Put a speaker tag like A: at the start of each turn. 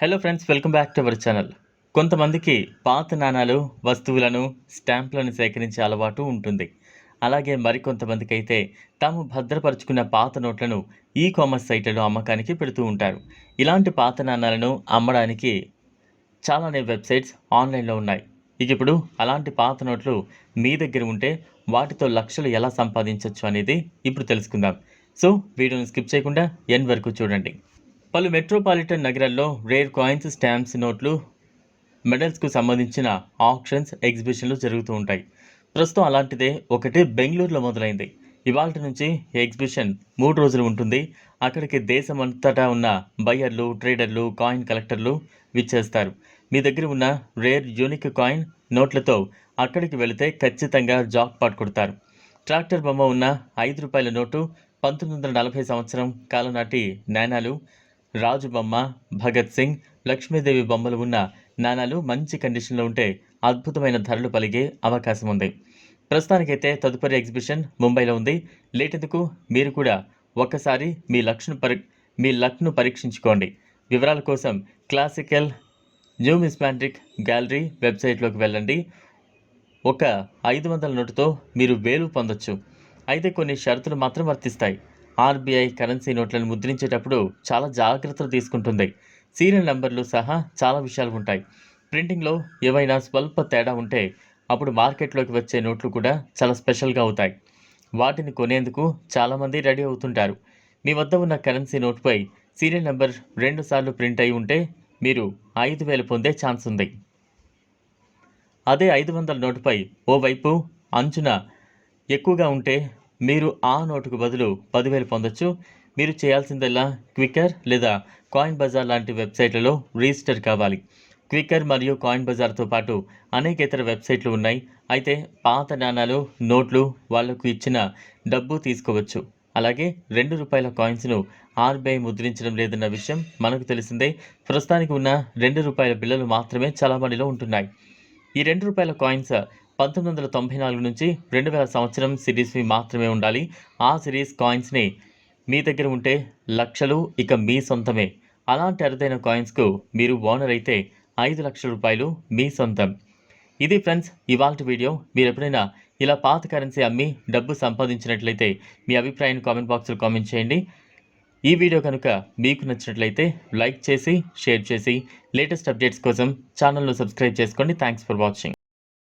A: Hello friends welcome back to our channel కొంతమందికి పాత నాణాలు వస్తువులను స్టాంపులను సేకరించే అలవాటు ఉంటుంది. అలాగే మరికొంతమందికి అయితే తాము భద్రపరుచుకున్న పాత నోట్లను ఈ కామర్స్ సైట్లలో అమ్మకానికి పెడుతూ ఉంటారు. ఇలాంటి పాత నాణాలను అమ్మడానికి చాలానే వెబ్సైట్స్ ఆన్లైన్లో ఉన్నాయి. ఇక ఇప్పుడు అలాంటి పాత నోట్లు మీ దగ్గర ఉంటే వాటితో లక్షలు ఎలా సంపాదించవచ్చు అనేది ఇప్పుడు తెలుసుకుందాం. సో వీడియోని స్కిప్ చేయకుండా ఎన్ వరకు చూడండి. పలు మెట్రోపాలిటన్ నగరాల్లో రేర్ కాయిన్స్ స్టాంప్స్ నోట్లు మెడల్స్కు సంబంధించిన ఆప్షన్స్ ఎగ్జిబిషన్లు జరుగుతూ ఉంటాయి. ప్రస్తుతం అలాంటిదే ఒకటి బెంగళూరులో మొదలైంది. ఇవాళ నుంచి ఈ ఎగ్జిబిషన్ మూడు రోజులు ఉంటుంది. అక్కడికి దేశమంతటా ఉన్న బయ్యర్లు ట్రేడర్లు కాయిన్ కలెక్టర్లు విచ్చేస్తారు. మీ దగ్గర ఉన్న రేర్ యూనిక్ కాయిన్ నోట్లతో అక్కడికి వెళితే ఖచ్చితంగా జాక్ పాట్ కొడతారు. ట్రాక్టర్ బొమ్మ ఉన్న ఐదు రూపాయల నోటు పంతొమ్మిది వందల నలభై సంవత్సరం కాలం నాటి నాణాలు రాజు బొమ్మ భగత్ సింగ్ లక్ష్మీదేవి బొమ్మలు ఉన్న నాణాలు మంచి కండిషన్లో ఉంటే అద్భుతమైన ధరలు పలిగే అవకాశం ఉంది ప్రస్తుతానికైతే తదుపరి ఎగ్జిబిషన్ ముంబైలో ఉంది. లేటెందుకు? మీరు కూడా ఒక్కసారి మీ లక్ష్ను పరి మీ లక్ను పరీక్షించుకోండి. వివరాల కోసం క్లాసికల్ న్యూమిస్మాటిక్ గ్యాలరీ వెబ్సైట్లోకి వెళ్ళండి. ఒక ఐదు వందల నోటుతో మీరు వేలు పొందొచ్చు. అయితే కొన్ని షరతులు మాత్రం వర్తిస్తాయి. ఆర్బీఐ కరెన్సీ నోట్లను ముద్రించేటప్పుడు చాలా జాగ్రత్తలు తీసుకుంటుంది. సీరియల్ నంబర్లు సహా చాలా విషయాలు ఉంటాయి. ప్రింటింగ్లో ఏవైనా స్వల్ప తేడా ఉంటే అప్పుడు మార్కెట్లోకి వచ్చే నోట్లు కూడా చాలా స్పెషల్గా అవుతాయి. వాటిని కొనేందుకు చాలామంది రెడీ అవుతుంటారు. మీ వద్ద ఉన్న కరెన్సీ నోట్పై సీరియల్ నెంబర్ రెండు సార్లు ప్రింట్ అయి ఉంటే మీరు ఐదు వేలు పొందే ఛాన్స్ ఉంది. అదే ఐదు వందల నోటుపై ఓవైపు అంచున ఎక్కువగా ఉంటే మీరు ఆ నోటుకు బదులు పదివేలు పొందొచ్చు. మీరు చేయాల్సిందల్లా క్విక్కర్ లేదా కాయిన్ బజార్ లాంటి వెబ్సైట్లలో రిజిస్టర్ కావాలి. క్విక్కర్ మరియు కాయిన్ బజార్తో పాటు అనేక ఇతర వెబ్సైట్లు ఉన్నాయి. అయితే పాత నాణాలు నోట్లు వాళ్ళకు ఇచ్చిన డబ్బు తీసుకోవచ్చు. అలాగే రెండు రూపాయల కాయిన్స్ను ఆర్బీఐ ముద్రించడం లేదన్న విషయం మనకు తెలిసిందే. ప్రస్తుతానికి ఉన్న రెండు రూపాయల బిల్లలు మాత్రమే చలామణిలో ఉంటున్నాయి. ఈ రెండు రూపాయల కాయిన్స్ పంతొమ్మిది వందల తొంభై నాలుగు నుంచి రెండు వేల సంవత్సరం సిరీస్వి మాత్రమే ఉండాలి. ఆ సిరీస్ కాయిన్స్ని మీ దగ్గర ఉంటే లక్షలు ఇక మీ సొంతమే. అలాంటి అరుదైన కాయిన్స్కు మీరు ఓనర్ అయితే ఐదు లక్షల రూపాయలు మీ సొంతం. ఇది ఫ్రెండ్స్ ఇవాళ వీడియో. మీరు ఎప్పుడైనా ఇలా పాత కరెన్సీ అమ్మి డబ్బు సంపాదించినట్లయితే మీ అభిప్రాయాన్ని కామెంట్ బాక్స్లో కామెంట్ చేయండి. ఈ వీడియో కనుక మీకు నచ్చినట్లయితే లైక్ చేసి షేర్ చేసి లేటెస్ట్ అప్డేట్స్ కోసం ఛానల్ను సబ్స్క్రైబ్ చేసుకోండి. Thanks for watching.